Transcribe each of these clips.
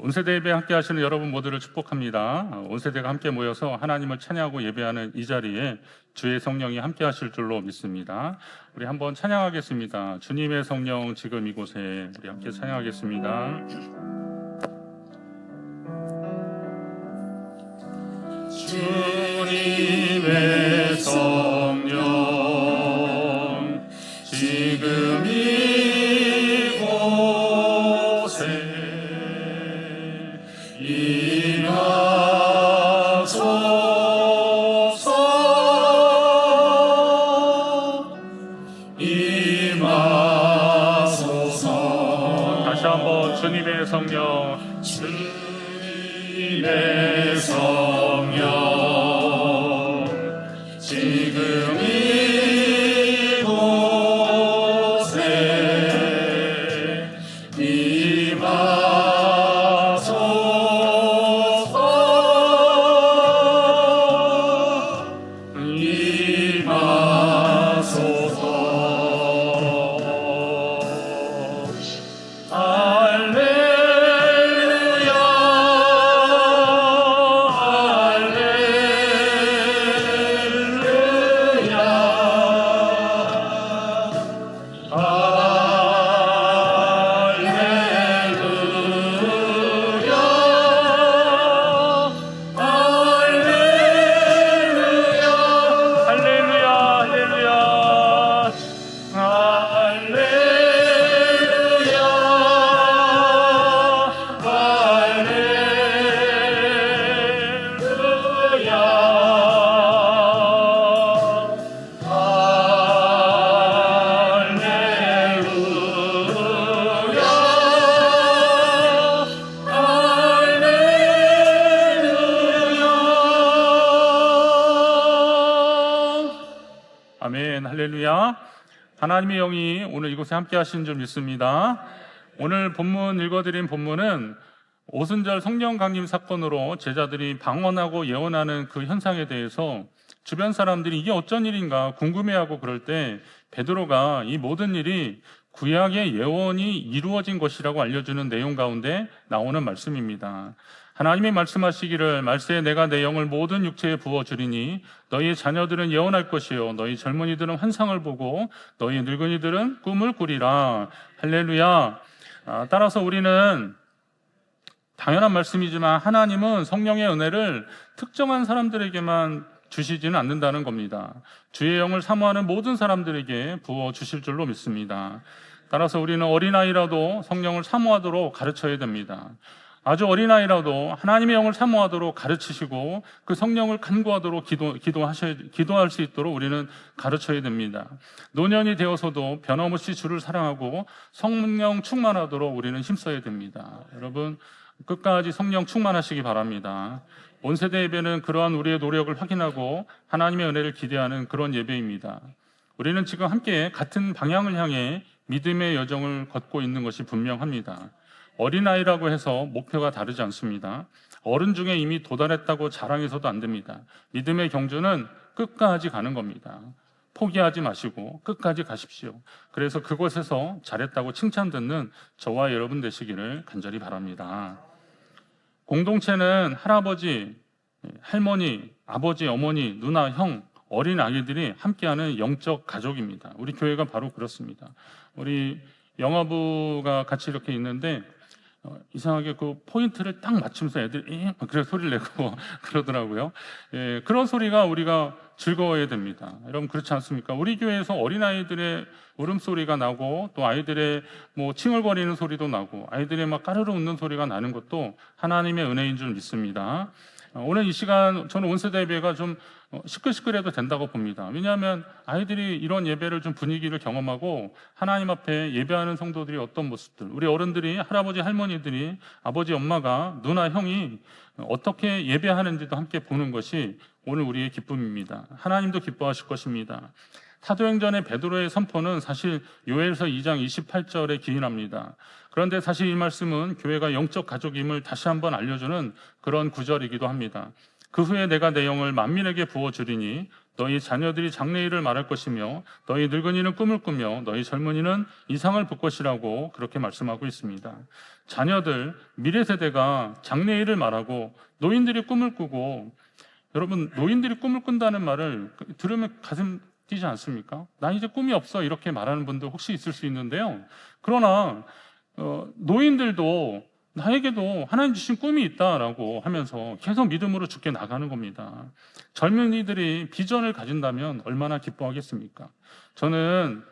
온세대 예배 함께 하시는 여러분 모두를 축복합니다. 온세대가 함께 모여서 하나님을 찬양하고 예배하는 이 자리에 주의 성령이 함께 하실 줄로 믿습니다. 우리 한번 찬양하겠습니다. 주님의 성령 지금 이곳에 우리 함께 찬양하겠습니다. 주님의 성 주님의 성령 주님의 성령 아멘. 할렐루야. 하나님의 영이 오늘 이곳에 함께 하시는 줄 믿습니다. 오늘 본문 읽어드린 본문은 오순절 성령 강림 사건으로 제자들이 방언하고 예언하는 그 현상에 대해서 주변 사람들이 이게 어쩐 일인가 궁금해하고 그럴 때 베드로가 이 모든 일이 구약의 예언이 이루어진 것이라고 알려주는 내용 가운데 나오는 말씀입니다. 하나님이 말씀하시기를 말세에 내가 내 영을 모든 육체에 부어 주리니 너희 자녀들은 예언할 것이요 너희 젊은이들은 환상을 보고 너희 늙은이들은 꿈을 꾸리라 할렐루야. 아, 따라서 우리는 당연한 말씀이지만 하나님은 성령의 은혜를 특정한 사람들에게만 주시지는 않는다는 겁니다. 주의 영을 사모하는 모든 사람들에게 부어 주실 줄로 믿습니다. 따라서 우리는 어린아이라도 성령을 사모하도록 가르쳐야 됩니다. 아주 어린아이라도 하나님의 영을 사모하도록 가르치시고 그 성령을 간구하도록 기도, 기도하셔야, 기도할 수 있도록 우리는 가르쳐야 됩니다. 노년이 되어서도 변함없이 주를 사랑하고 성령 충만하도록 우리는 힘써야 됩니다. 여러분, 끝까지 성령 충만하시기 바랍니다. 온 세대 예배는 그러한 우리의 노력을 확인하고 하나님의 은혜를 기대하는 그런 예배입니다. 우리는 지금 함께 같은 방향을 향해 믿음의 여정을 걷고 있는 것이 분명합니다. 어린아이라고 해서 목표가 다르지 않습니다. 어른 중에 이미 도달했다고 자랑해서도 안 됩니다. 믿음의 경주는 끝까지 가는 겁니다. 포기하지 마시고 끝까지 가십시오. 그래서 그곳에서 잘했다고 칭찬 듣는 저와 여러분 되시기를 간절히 바랍니다. 공동체는 할아버지, 할머니, 아버지, 어머니, 누나, 형, 어린 아이들이 함께하는 영적 가족입니다. 우리 교회가 바로 그렇습니다. 우리 영화부가 같이 이렇게 있는데 어, 이상하게 그 포인트를 딱 맞추면서 애들이 잉 그래 소리를 내고 그러더라고요. 예, 그런 소리가 우리가 즐거워야 됩니다. 여러분 그렇지 않습니까? 우리 교회에서 어린 아이들의 울음소리가 나고 또 아이들의 뭐 칭얼거리는 소리도 나고 아이들의 막 까르르 웃는 소리가 나는 것도 하나님의 은혜인 줄 믿습니다. 어, 오늘 이 시간 저는 온세대 예배가 좀 어, 시끌시끌해도 된다고 봅니다. 왜냐하면 아이들이 이런 예배를 좀 분위기를 경험하고 하나님 앞에 예배하는 성도들이 어떤 모습들, 우리 어른들이 할아버지 할머니들이 아버지 엄마가 누나 형이 어떻게 예배하는지도 함께 보는 것이 오늘 우리의 기쁨입니다. 하나님도 기뻐하실 것입니다. 사도행전의 베드로의 선포는 사실 요엘서 2장 28절에 기인합니다. 그런데 사실 이 말씀은 교회가 영적 가족임을 다시 한번 알려주는 그런 구절이기도 합니다. 그 후에 내가 내 영을 만민에게 부어 주리니 너희 자녀들이 장래일을 말할 것이며 너희 늙은이는 꿈을 꾸며 너희 젊은이는 이상을 볼 것이라고 그렇게 말씀하고 있습니다. 자녀들 미래 세대가 장래일을 말하고 노인들이 꿈을 꾸고 여러분 노인들이 꿈을 꾼다는 말을 들으면 가슴 뛰지 않습니까? 나 이제 꿈이 없어 이렇게 말하는 분들 혹시 있을 수 있는데요. 그러나 어, 노인들도 나에게도 하나님 주신 꿈이 있다라고 하면서 계속 믿음으로 죽게 나가는 겁니다. 젊은이들이 비전을 가진다면 얼마나 기뻐하겠습니까? 저는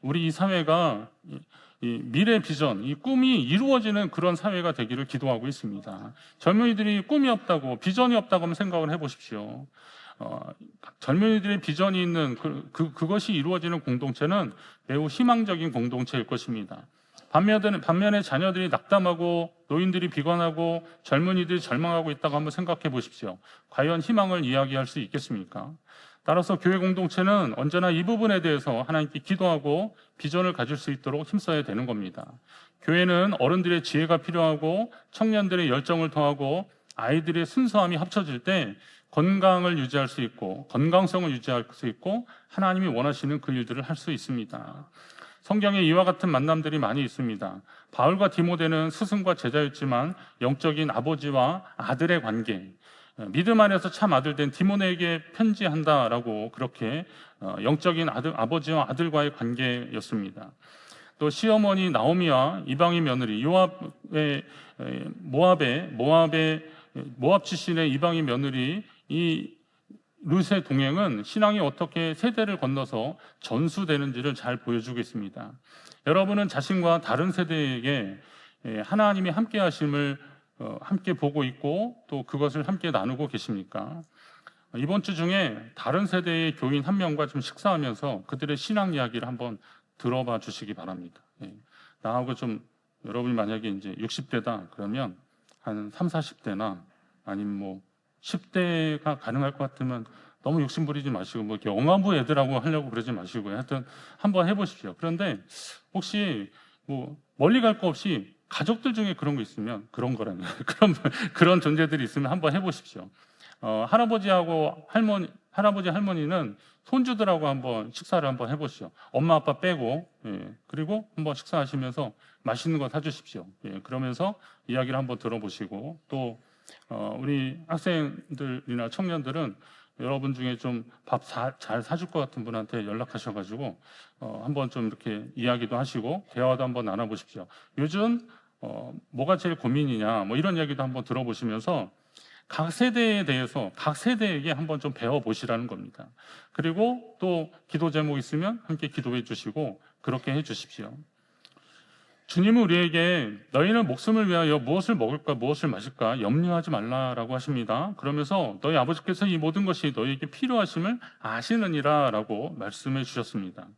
우리 이 사회가 이- 이 미래 비전, 이 꿈이 이루어지는 그런 사회가 되기를 기도하고 있습니다. 젊은이들이 꿈이 없다고, 비전이 없다고 한번 생각을 해보십시오. 어, 젊은이들의 비전이 있는 그, 그, 그것이 이루어지는 공동체는 매우 희망적인 공동체일 것입니다. 반면에, 반면에 자녀들이 낙담하고 노인들이 비관하고 젊은이들이 절망하고 있다고 한번 생각해 보십시오. 과연 희망을 이야기할 수 있겠습니까? 따라서 교회 공동체는 언제나 이 부분에 대해서 하나님께 기도하고 비전을 가질 수 있도록 힘써야 되는 겁니다. 교회는 어른들의 지혜가 필요하고 청년들의 열정을 더하고 아이들의 순수함이 합쳐질 때 건강을 유지할 수 있고 건강성을 유지할 수 있고 하나님이 원하시는 그 일들을 할 수 있습니다. 성경에 이와 같은 만남들이 많이 있습니다. 바울과 디모데는 스승과 제자였지만 영적인 아버지와 아들의 관계, 믿음 안에서 참 아들 된 디모데에게 편지한다라고 그렇게 어, 영적인 아들, 아버지와 아들과의 관계였습니다. 또 시어머니 나오미와 이방인 며느리 요압의 에, 모압의 모압의 모압 출신의 이방인 며느리 이 룻의 동행은 신앙이 어떻게 세대를 건너서 전수되는지를 잘 보여주고 있습니다. 여러분은 자신과 다른 세대에게 예, 하나님이 함께 하심을 어, 함께 보고 있고 또 그것을 함께 나누고 계십니까? 이번 주 중에 다른 세대의 교인 한 명과 좀 식사하면서 그들의 신앙 이야기를 한번 들어봐 주시기 바랍니다. 예, 나하고 좀 여러분이 만약에 이제 60대다 그러면 한 3, 40대나 아니면 뭐 10대가 가능할 것 같으면 너무 욕심 부리지 마시고 뭐 이렇게 영화부 애들하고 하려고 그러지 마시고요. 하여튼 한번 해보십시오. 그런데 혹시 뭐 멀리 갈 거 없이 가족들 중에 그런 거 있으면 그런 거라면 그런 그런 존재들이 있으면 한번 해보십시오. 어, 할아버지하고 할머니 할아버지 할머니는 손주들하고 한번 식사를 한번 해보시죠. 엄마 아빠 빼고 예, 그리고 한번 식사하시면서 맛있는 거 사주십시오. 예, 그러면서 이야기를 한번 들어보시고 또 어, 우리 학생들이나 청년들은 여러분 중에 좀 밥 잘 사줄 것 같은 분한테 연락하셔가지고 어, 한번 좀 이렇게 이야기도 하시고 대화도 한번 나눠보십시오. 요즘 어, 뭐가 제일 고민이냐 뭐 이런 이야기도 한번 들어보시면서 각 세대에 대해서 각 세대에게 한번 좀 배워보시라는 겁니다. 그리고 또 기도 제목 있으면 함께 기도해 주시고 그렇게 해 주십시오. 주님은 우리에게 너희는 목숨을 위하여 무엇을 먹을까 무엇을 마실까 염려하지 말라라고 하십니다. 그러면서 너희 아버지께서 이 모든 것이 너희에게 필요하심을 아시느니라라고 말씀해 주셨습니다.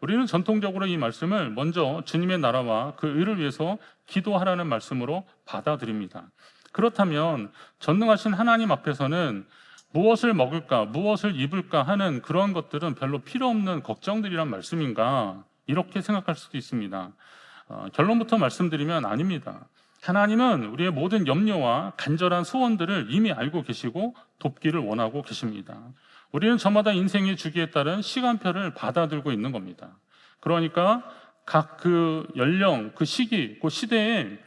우리는 전통적으로 이 말씀을 먼저 주님의 나라와 그 의를 위해서 기도하라는 말씀으로 받아들입니다. 그렇다면 전능하신 하나님 앞에서는 무엇을 먹을까, 무엇을 입을까 하는 그런 것들은 별로 필요 없는 걱정들이란 말씀인가 이렇게 생각할 수도 있습니다. 어, 결론부터 말씀드리면 아닙니다. 하나님은 우리의 모든 염려와 간절한 소원들을 이미 알고 계시고 돕기를 원하고 계십니다. 우리는 저마다 인생의 주기에 따른 시간표를 받아들고 있는 겁니다. 그러니까 각 그 연령, 그 시기, 그 시대에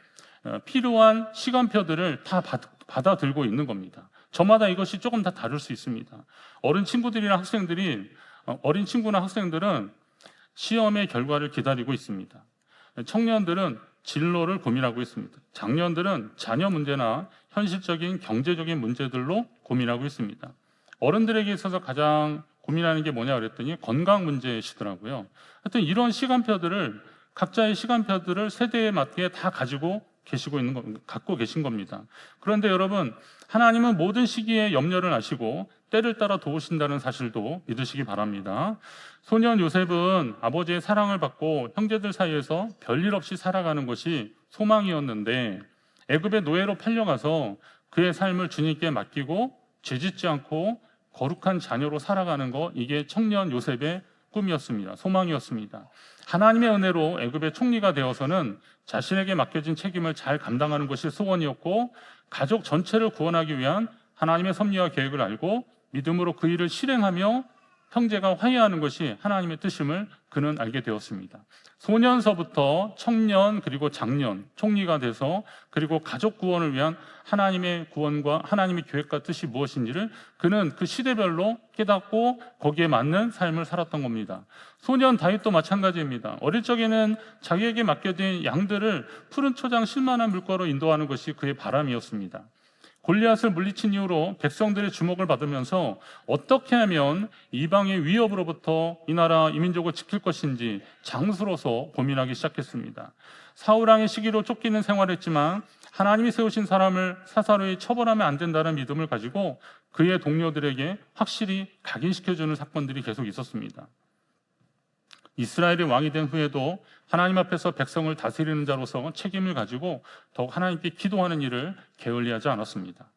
어, 필요한 시간표들을 다 받, 받아들고 있는 겁니다. 저마다 이것이 조금 다 다를 수 있습니다. 어린 친구들이나 학생들이 어, 어린 친구나 학생들은 시험의 결과를 기다리고 있습니다. 청년들은 진로를 고민하고 있습니다. 장년들은 자녀 문제나 현실적인 경제적인 문제들로 고민하고 있습니다. 어른들에게 있어서 가장 고민하는 게 뭐냐 그랬더니 건강 문제시더라고요. 하여튼 이런 시간표들을 각자의 시간표들을 세대에 맞게 다 가지고 계시고 있는 거, 갖고 계신 겁니다. 그런데 여러분, 하나님은 모든 시기에 염려를 아시고 때를 따라 도우신다는 사실도 믿으시기 바랍니다. 소년 요셉은 아버지의 사랑을 받고 형제들 사이에서 별일 없이 살아가는 것이 소망이었는데 애굽의 노예로 팔려가서 그의 삶을 주님께 맡기고 죄짓지 않고 거룩한 자녀로 살아가는 거 이게 청년 요셉의 꿈이었습니다. 소망이었습니다. 하나님의 은혜로 애굽의 총리가 되어서는 자신에게 맡겨진 책임을 잘 감당하는 것이 소원이었고 가족 전체를 구원하기 위한 하나님의 섭리와 계획을 알고 믿음으로 그 일을 실행하며 형제가 화해하는 것이 하나님의 뜻임을 그는 알게 되었습니다. 소년서부터 청년 그리고 장년 총리가 돼서 그리고 가족 구원을 위한 하나님의 구원과 하나님의 계획과 뜻이 무엇인지를 그는 그 시대별로 깨닫고 거기에 맞는 삶을 살았던 겁니다. 소년 다윗도 마찬가지입니다. 어릴 적에는 자기에게 맡겨진 양들을 푸른 초장 실만한 물가로 인도하는 것이 그의 바람이었습니다. 골리앗을 물리친 이후로 백성들의 주목을 받으면서 어떻게 하면 이방의 위협으로부터 이 나라 이민족을 지킬 것인지 장수로서 고민하기 시작했습니다. 사우랑의 시기로 쫓기는 생활했지만 하나님이 세우신 사람을 사사로이 처벌하면 안 된다는 믿음을 가지고 그의 동료들에게 확실히 각인시켜주는 사건들이 계속 있었습니다. 이스라엘의 왕이 된 후에도 하나님 앞에서 백성을 다스리는 자로서 책임을 가지고 더욱 하나님께 기도하는 일을 게을리하지 않았습니다.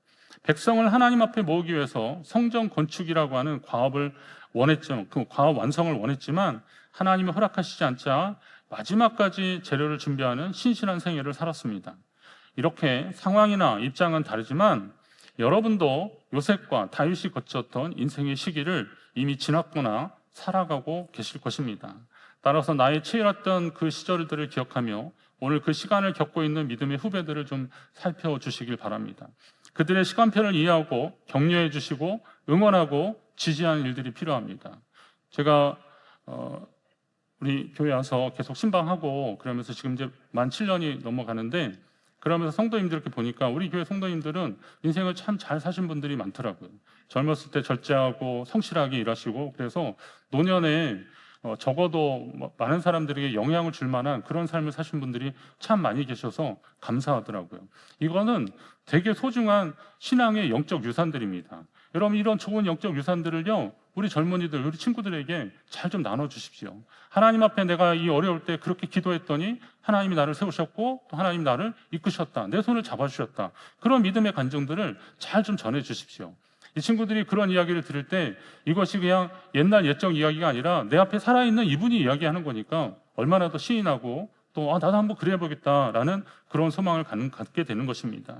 백성을 하나님 앞에 모으기 위해서 성전 건축이라고 하는 과업을 원했죠. 그 과업 완성을 원했지만 하나님이 허락하시지 않자 마지막까지 재료를 준비하는 신실한 생애를 살았습니다. 이렇게 상황이나 입장은 다르지만 여러분도 요셉과 다윗이 거쳤던 인생의 시기를 이미 지났거나 살아가고 계실 것입니다. 따라서 나의 치열했던 그 시절들을 기억하며 오늘 그 시간을 겪고 있는 믿음의 후배들을 좀 살펴주시길 바랍니다. 그들의 시간표를 이해하고 격려해 주시고 응원하고 지지하는 일들이 필요합니다. 제가 어, 우리 교회 와서 계속 신방하고 그러면서 지금 이제 만 7년이 넘어가는데 그러면서 성도님들 이렇게 보니까 우리 교회 성도님들은 인생을 참 잘 사신 분들이 많더라고요. 젊었을 때 절제하고 성실하게 일하시고 그래서 노년에 어, 적어도 뭐 많은 사람들에게 영향을 줄 만한 그런 삶을 사신 분들이 참 많이 계셔서 감사하더라고요. 이거는 되게 소중한 신앙의 영적 유산들입니다. 여러분 이런 좋은 영적 유산들을요 우리 젊은이들 우리 친구들에게 잘 좀 나눠 주십시오. 하나님 앞에 내가 이 어려울 때 그렇게 기도했더니 하나님이 나를 세우셨고 또 하나님 나를 이끄셨다. 내 손을 잡아 주셨다. 그런 믿음의 간증들을 잘 좀 전해 주십시오. 이 친구들이 그런 이야기를 들을 때 이것이 그냥 옛날 옛적 이야기가 아니라 내 앞에 살아있는 이분이 이야기하는 거니까 얼마나 더 시인하고 또 아, 나도 한번 그래보겠다라는 그런 소망을 갖게 되는 것입니다.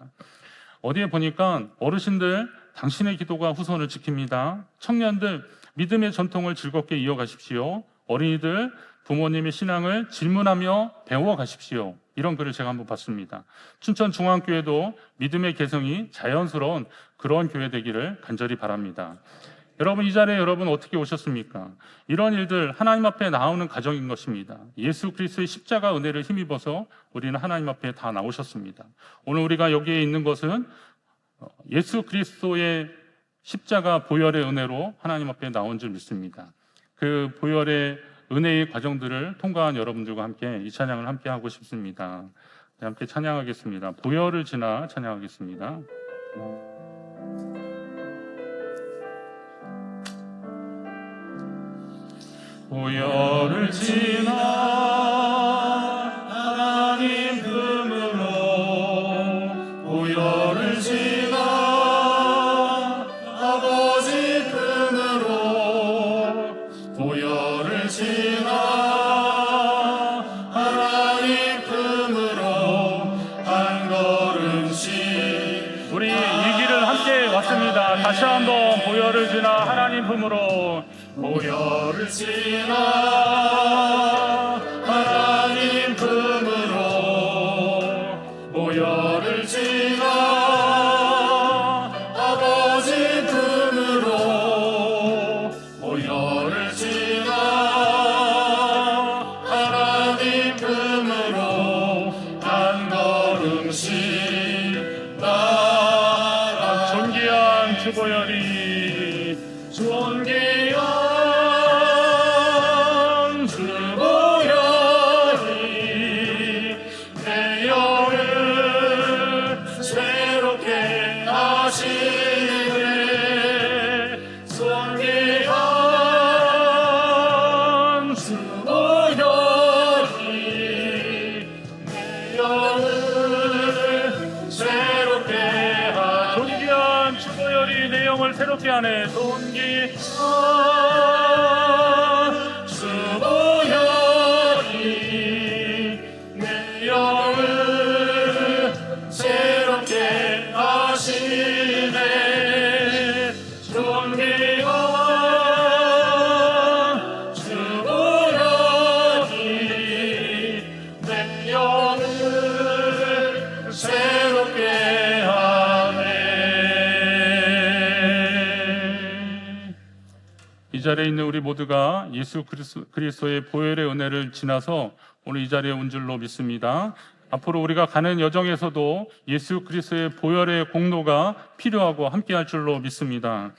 어디에 보니까 어르신들 당신의 기도가 후손을 지킵니다. 청년들 믿음의 전통을 즐겁게 이어가십시오. 어린이들 부모님의 신앙을 질문하며 배워가십시오. 이런 글을 제가 한번 봤습니다. 춘천중앙교회도 믿음의 개성이 자연스러운 그런 교회 되기를 간절히 바랍니다. 여러분 이 자리에 여러분 어떻게 오셨습니까? 이런 일들 하나님 앞에 나오는 가정인 것입니다. 예수 그리스도의 십자가 은혜를 힘입어서 우리는 하나님 앞에 다 나오셨습니다. 오늘 우리가 여기에 있는 것은 예수 그리스도의 십자가 보혈의 은혜로 하나님 앞에 나온 줄 믿습니다. 그 보혈의 은혜의 과정들을 통과한 여러분들과 함께 이 찬양을 함께 하고 싶습니다. 네, 함께 찬양하겠습니다. 보혈을 지나 찬양하겠습니다. 보혈을 지나 다. 다시 한번 보혈을 지나 하나님 품으로 보혈을 지나 영을 새롭 자리에 있는 우리 모두가 예수 그리스- 그리스도의 보혈의 은혜를 지나서 오늘 이 자리에 온 줄로 믿습니다. 앞으로 우리가 가는 여정에서도 예수 그리스도의 보혈의 공로가 필요하고 함께할 줄로 믿습니다.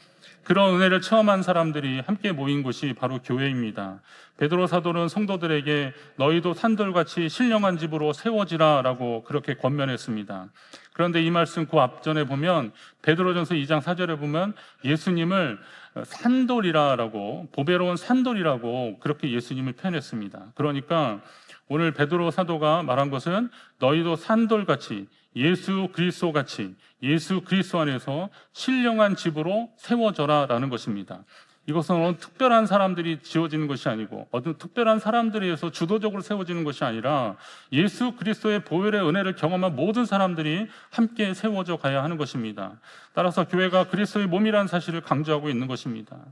그런 은혜를 체험한 사람들이 함께 모인 곳이 바로 교회입니다. 베드로 사도는 성도들에게 너희도 산돌같이 신령한 집으로 세워지라라고 그렇게 권면했습니다. 그런데 이 말씀 그 앞전에 보면 베드로전서 2장 4절에 보면 예수님을 산돌이라라고 보배로운 산돌이라고 그렇게 예수님을 표현했습니다. 그러니까 오늘 베드로 사도가 말한 것은 너희도 산돌같이 예수 그리스도 같이 예수 그리스도 안에서 신령한 집으로 세워져라라는 것입니다. 이것은 어느 특별한 사람들이 지어지는 것이 아니고 어떤 특별한 사람들에 의해서 주도적으로 세워지는 것이 아니라 예수 그리스도의 보혈의 은혜를 경험한 모든 사람들이 함께 세워져 가야 하는 것입니다. 따라서 교회가 그리스도의 몸이라는 사실을 강조하고 있는 것입니다.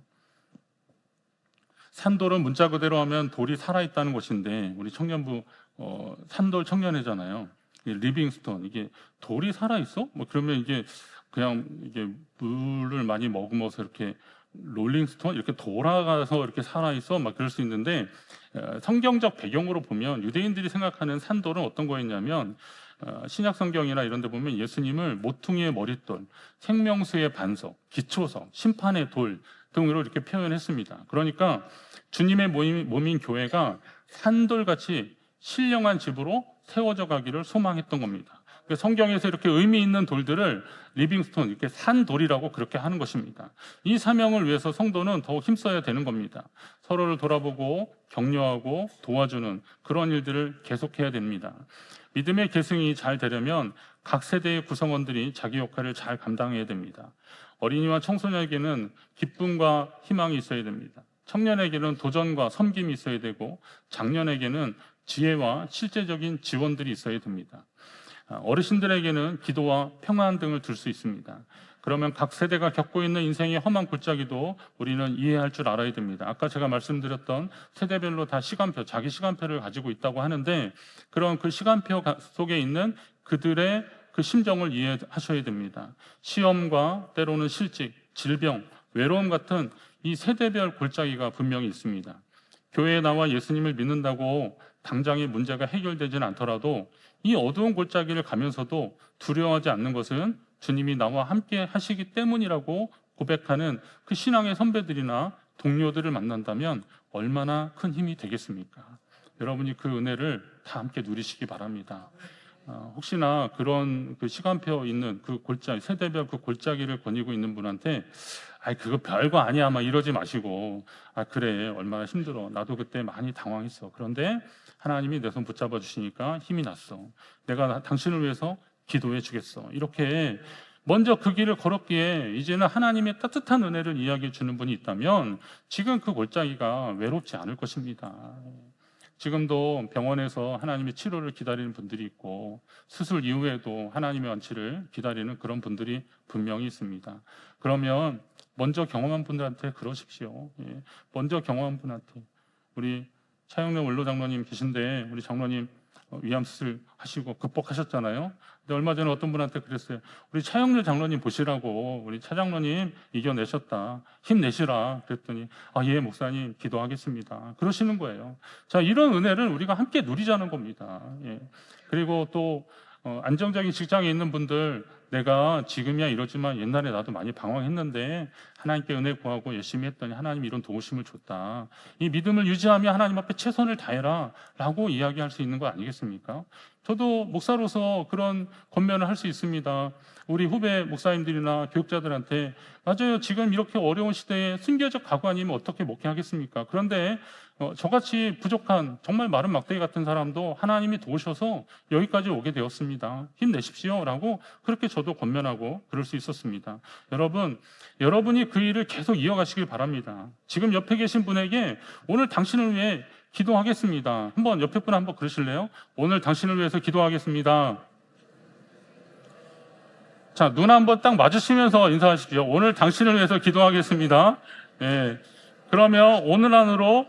산돌은 문자 그대로 하면 돌이 살아있다는 것인데 우리 청년부 어, 산돌 청년회잖아요. 리빙스톤 이게 돌이 살아있어? 뭐 그러면 이게 그냥 이게 물을 많이 머금어서 이렇게 롤링스톤 이렇게 돌아가서 이렇게 살아 있어 막 그럴 수 있는데 어, 성경적 배경으로 보면 유대인들이 생각하는 산돌은 어떤 거였냐면 어, 신약 성경이나 이런 데 보면 예수님을 모퉁이의 머릿돌, 생명수의 반석, 기초석, 심판의 돌 등으로 이렇게 표현했습니다. 그러니까 주님의 모임, 몸인 교회가 산돌같이 신령한 집으로 세워져 가기를 소망했던 겁니다. 그 성경에서 이렇게 의미 있는 돌들을 리빙스톤 이렇게 산 돌이라고 그렇게 하는 것입니다. 이 사명을 위해서 성도는 더욱 힘써야 되는 겁니다. 서로를 돌아보고 격려하고 도와주는 그런 일들을 계속해야 됩니다. 믿음의 계승이 잘 되려면 각 세대의 구성원들이 자기 역할을 잘 감당해야 됩니다. 어린이와 청소년에게는 기쁨과 희망이 있어야 됩니다. 청년에게는 도전과 섬김이 있어야 되고 장년에게는 지혜와 실제적인 지원들이 있어야 됩니다. 아, 어르신들에게는 기도와 평안 등을 둘 수 있습니다. 그러면 각 세대가 겪고 있는 인생의 험한 골짜기도 우리는 이해할 줄 알아야 됩니다. 아까 제가 말씀드렸던 세대별로 다 시간표, 자기 시간표를 가지고 있다고 하는데 그런 그 시간표 가- 속에 있는 그들의 그 심정을 이해하셔야 됩니다. 시험과 때로는 실직, 질병, 외로움 같은 이 세대별 골짜기가 분명히 있습니다. 교회에 나와 예수님을 믿는다고 당장의 문제가 해결되지는 않더라도 이 어두운 골짜기를 가면서도 두려워하지 않는 것은 주님이 나와 함께 하시기 때문이라고 고백하는 그 신앙의 선배들이나 동료들을 만난다면 얼마나 큰 힘이 되겠습니까? 여러분이 그 은혜를 다 함께 누리시기 바랍니다. 어, 혹시나 그런 그 시간표 있는 그 골짜기, 세대별 그 골짜기를 거니고 있는 분한테 아이 그거 별거 아니야. 막 이러지 마시고. 아 그래. 얼마나 힘들어. 나도 그때 많이 당황했어. 그런데 하나님이 내 손 붙잡아 주시니까 힘이 났어 내가 나- 당신을 위해서 기도해 주겠어 이렇게 먼저 그 길을 걸었기에 이제는 하나님의 따뜻한 은혜를 이야기해 주는 분이 있다면 지금 그 골짜기가 외롭지 않을 것입니다. 지금도 병원에서 하나님의 치료를 기다리는 분들이 있고 수술 이후에도 하나님의 완치를 기다리는 그런 분들이 분명히 있습니다. 그러면 먼저 경험한 분들한테 그러십시오. 예. 먼저 경험한 분한테 우리 차영래 원로 장로님 계신데 우리 장로님 어, 위암 수술 하시고 극복하셨잖아요. 근데 얼마 전에 어떤 분한테 그랬어요. 우리 차영래 장로님 보시라고 우리 차 장로님 이겨내셨다. 힘내시라. 그랬더니 아, 예, 목사님 기도하겠습니다. 그러시는 거예요. 자, 이런 은혜를 우리가 함께 누리자는 겁니다. 예. 그리고 또 어, 안정적인 직장에 있는 분들 내가 지금이야 이러지만 옛날에 나도 많이 방황했는데 하나님께 은혜 구하고 열심히 했더니 하나님 이런 도우심을 줬다. 이 믿음을 유지하며 하나님 앞에 최선을 다해라 라고 이야기할 수 있는 거 아니겠습니까? 저도 목사로서 그런 권면을 할 수 있습니다. 우리 후배 목사님들이나 교육자들한테 맞아요. 지금 이렇게 어려운 시대에 순교적 각오 아니면 어떻게 목회하겠습니까? 그런데 어, 저같이 부족한 정말 마른 막대기 같은 사람도 하나님이 도우셔서 여기까지 오게 되었습니다. 힘내십시오라고 그렇게 저도 권면하고 그럴 수 있었습니다. 여러분, 여러분이 그 일을 계속 이어가시길 바랍니다. 지금 옆에 계신 분에게 오늘 당신을 위해 기도하겠습니다. 한번 옆에 분 한번 그러실래요? 오늘 당신을 위해서 기도하겠습니다. 자, 눈 한번 딱 맞으시면서 인사하십시오. 오늘 당신을 위해서 기도하겠습니다. 예. 그러면 오늘 안으로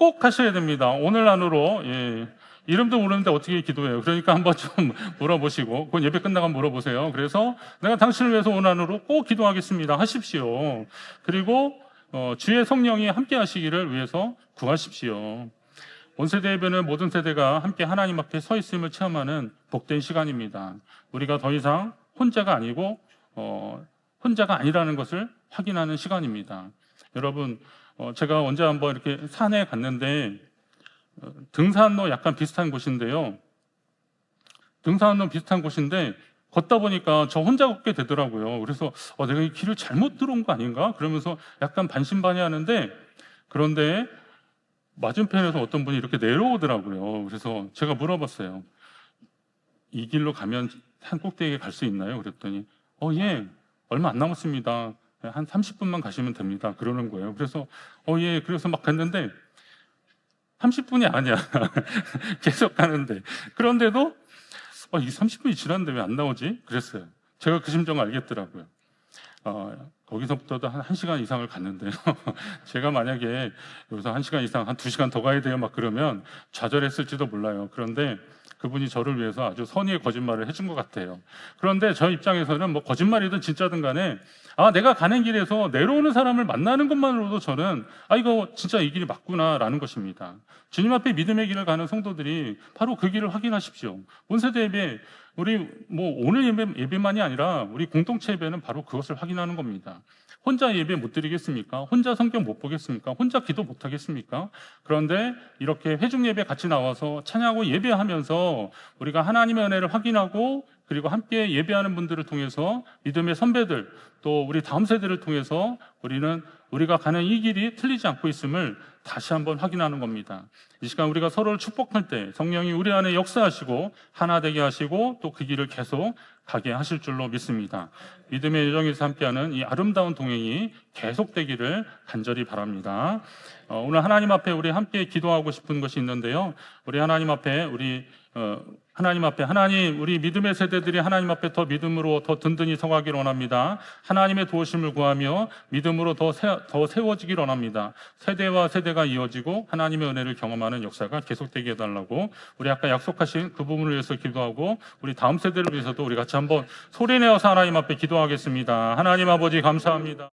꼭 하셔야 됩니다. 오늘 안으로, 예. 이름도 모르는데 어떻게 기도해요? 그러니까 한번 좀 물어보시고, 그건 예배 끝나고 물어보세요. 그래서 내가 당신을 위해서 원한으로 꼭 기도하겠습니다. 하십시오. 그리고 어, 주의 성령이 함께 하시기를 위해서 구하십시오. 온 세대 예배는 모든 세대가 함께 하나님 앞에 서 있음을 체험하는 복된 시간입니다. 우리가 더 이상 혼자가 아니고 어, 혼자가 아니라는 것을 확인하는 시간입니다. 여러분, 어, 제가 언제 한번 이렇게 산에 갔는데 어, 등산로 약간 비슷한 곳인데요. 등산로 비슷한 곳인데 걷다 보니까 저 혼자 걷게 되더라고요. 그래서 어, 내가 이 길을 잘못 들어온 거 아닌가? 그러면서 약간 반신반의하는데 그런데 맞은편에서 어떤 분이 이렇게 내려오더라고요. 그래서 제가 물어봤어요. 이 길로 가면 산 꼭대기에 갈 수 있나요? 그랬더니 어, 예. 얼마 안 남았습니다. 한 30분만 가시면 됩니다. 그러는 거예요. 그래서 어, 예. 그래서 막 갔는데 30분이 아니야. 계속 가는데. 그런데도 어, 이 30분이 지났는데 왜 안 나오지? 그랬어요. 제가 그 심정을 알겠더라고요. 어, 거기서부터도 한 1시간 이상을 갔는데요. 제가 만약에 여기서 1시간 이상, 한 2시간 더 가야 돼요. 막 그러면 좌절했을지도 몰라요. 그런데 그분이 저를 위해서 아주 선의의 거짓말을 해준 것 같아요. 그런데 저 입장에서는 뭐 거짓말이든 진짜든 간에 아, 내가 가는 길에서 내려오는 사람을 만나는 것만으로도 저는 아, 이거 진짜 이 길이 맞구나라는 것입니다. 주님 앞에 믿음의 길을 가는 성도들이 바로 그 길을 확인하십시오. 온세대 예배, 우리 뭐 오늘 예배, 예배만이 아니라 우리 공동체 예배는 바로 그것을 확인하는 겁니다. 혼자 예배 못 드리겠습니까? 혼자 성경 못 보겠습니까? 혼자 기도 못 하겠습니까? 그런데 이렇게 회중 예배 같이 나와서 찬양하고 예배하면서 우리가 하나님의 은혜를 확인하고 그리고 함께 예배하는 분들을 통해서 믿음의 선배들 또 우리 다음 세대를 통해서 우리는 우리가 가는 이 길이 틀리지 않고 있음을 다시 한번 확인하는 겁니다. 이 시간 우리가 서로를 축복할 때 성령이 우리 안에 역사하시고 하나 되게 하시고 또 그 길을 계속 가게 하실 줄로 믿습니다. 믿음의 여정에서 함께하는 이 아름다운 동행이 계속되기를 간절히 바랍니다. 어, 오늘 하나님 앞에 우리 함께 기도하고 싶은 것이 있는데요. 우리 하나님 앞에 우리 어, 하나님 앞에 하나님 우리 믿음의 세대들이 하나님 앞에 더 믿음으로 더 든든히 서가기를 원합니다. 하나님의 도우심을 구하며 믿음으로 더, 세, 더 세워지기를 원합니다. 세대와 세대가 이어지고 하나님의 은혜를 경험하는 역사가 계속되게 해달라고 우리 아까 약속하신 그 부분을 위해서 기도하고 우리 다음 세대를 위해서도 우리 같이 한번 소리내어서 하나님 앞에 기도하겠습니다. 하나님 아버지 감사합니다.